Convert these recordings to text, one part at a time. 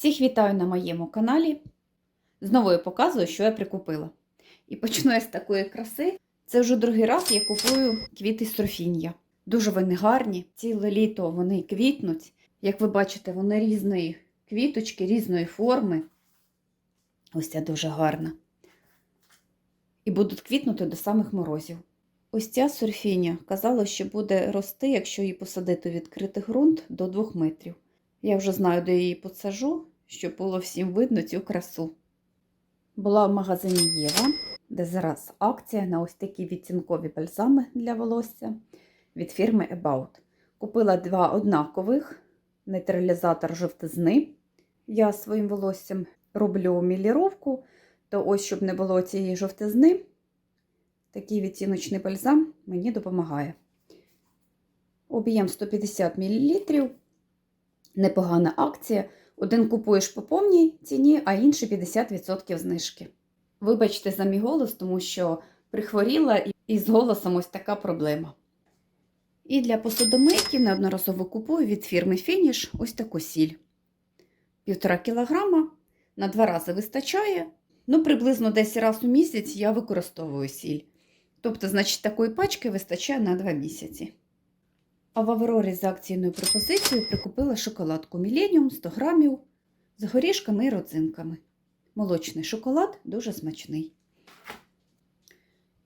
Всіх вітаю на моєму каналі. Знову я показую, що я прикупила. І почну я з такої краси. Це вже другий раз я купую квіти срофіння. Дуже вони гарні. Ціле літо вони квітнуть. Як ви бачите, вони різної квіточки, різної форми. Ось ця дуже гарна. І будуть квітнути до самих морозів. Ось ця сорфіня казала, що буде рости, якщо її посадити у відкритий ґрунт до 2 метрів. Я вже знаю, де її посажу, щоб було всім видно цю красу. Була в магазині Єва, де зараз акція на ось такі відцінкові бальзами для волосся від фірми About. Купила два однакових нейтралізатор жовтизни. Я своїм волоссям роблю міліровку, то ось, щоб не було цієї жовтизни, такий відтіночний бальзам мені допомагає. Об'єм 150 мл. Непогана акція. Один купуєш по повній ціні, а інший 50% знижки. Вибачте за мій голос, тому що прихворіла і з голосом ось така проблема. І для посудомийки неодноразово купую від фірми Finish ось таку сіль. Півтора кілограма на два рази вистачає. Ну, приблизно десь раз у місяць я використовую сіль. Тобто, значить, такої пачки вистачає на 2 місяці. А в Аврорі за акційною пропозицією прикупила шоколадку Millennium 100 грамів з горішками і родзинками. Молочний шоколад дуже смачний.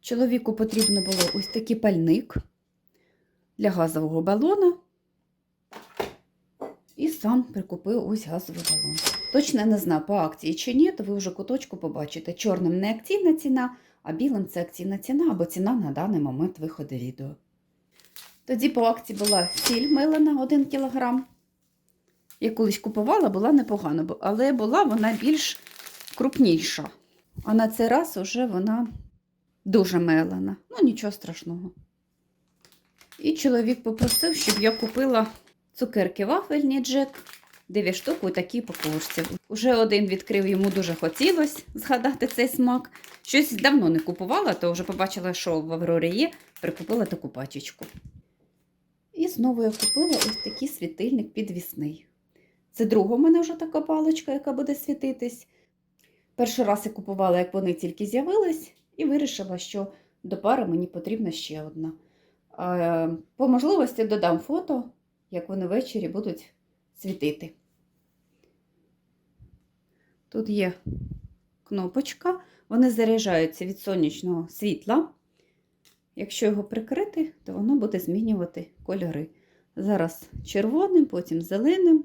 Чоловіку потрібно було ось такий пальник для газового балона. І сам прикупив ось газовий балон. Точно не знаю, по акції чи ні, то ви вже куточку побачите. Чорним не акційна ціна, а білим це акційна ціна або ціна на даний момент виходу відео. Тоді по акції була сіль милена 1 кг. Я колись купувала, була непогана, але була вона більш крупніша. А на цей раз уже вона дуже мелена. Ну, нічого страшного. І чоловік попросив, щоб я купила цукерки вафельні Джек. 9 штук у такій покушці. Уже один відкрив, йому дуже хотілося згадати цей смак. Щось давно не купувала, то вже побачила, що в Аврорі є, прикупила таку пачечку. Знову я купила ось такий світильник підвісний. Це друга у мене вже така паличка, яка буде світитись. Перший раз я купувала, як вони тільки з'явились, і вирішила, що до пари мені потрібна ще одна. По можливості додам фото, як вони ввечері будуть світити. Тут є кнопочка, вони заряджаються від сонячного світла. Якщо його прикрити, то воно буде змінювати кольори. Зараз червоним, потім зеленим,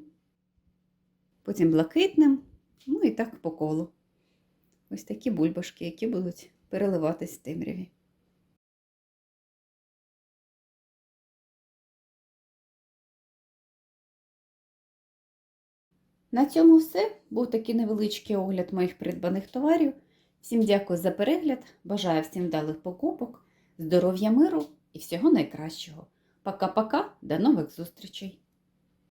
потім блакитним, ну і так по колу. Ось такі бульбашки, які будуть переливатись в темряві. На цьому все. Був такий невеличкий огляд моїх придбаних товарів. Всім дякую за перегляд. Бажаю всім вдалих покупок, здоров'я миру і всього найкращого. Пока-пока, до нових зустрічей!